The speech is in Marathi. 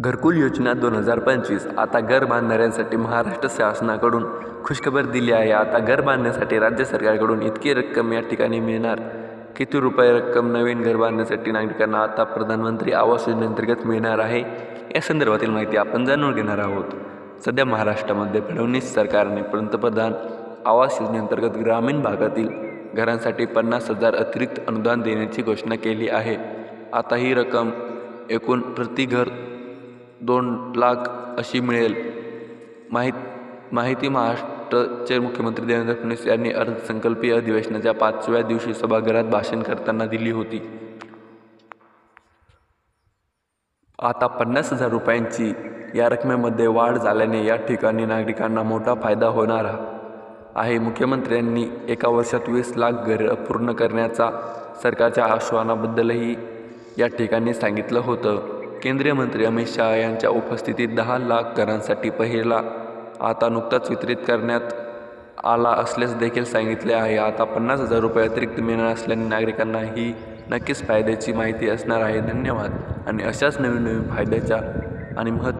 घरकुल योजना दोन हजार पंचवीस आता घर बांधणाऱ्यांसाठी महाराष्ट्र शासनाकडून खुशखबर दिली आहे. आता घर बांधण्यासाठी राज्य सरकारकडून इतकी रक्कम या ठिकाणी मिळणार. किती रुपये रक्कम नवीन घर बांधण्यासाठी नागरिकांना आता प्रधानमंत्री आवास योजनेअंतर्गत मिळणार आहे? या संदर्भातील माहिती आपण जाणून घेणार आहोत. सध्या महाराष्ट्रामध्ये फडणवीस सरकारने पंतप्रधान आवास योजनेअंतर्गत ग्रामीण भागातील घरांसाठी पन्नास हजार अतिरिक्त अनुदान देण्याची घोषणा केली आहे. आता ही रक्कम एकूण प्रति घर दोन लाख अशी मिळेल. माहीत माहिती महाराष्ट्राचे मुख्यमंत्री देवेंद्र फडणवीस यांनी अर्थसंकल्पीय अधिवेशनाच्या पाचव्या दिवशी सभागृहात भाषण करताना दिली होती. आता पन्नास हजार रुपयांची या रकमेमध्ये वाढ झाल्याने या ठिकाणी नागरिकांना मोठा फायदा होणार आहे. मुख्यमंत्र्यांनी एका वर्षात वीस लाख घरं पूर्ण करण्याचा सरकारच्या आश्वासनाबद्दलही या ठिकाणी सांगितलं होतं. केंद्रीय मंत्री अमित शहा यांच्या उपस्थितीत दहा लाख घरांसाठी पहिला आता नुकताच वितरित करण्यात आला असल्यास देखील सांगितले आहे. आता पन्नास हजार रुपये अतिरिक्त मिळणार असल्याने नागरिकांना ही नक्कीच फायद्याची माहिती असणार आहे. धन्यवाद. आणि अशाच नवीन नवीन फायद्याच्या आणि महत्त्व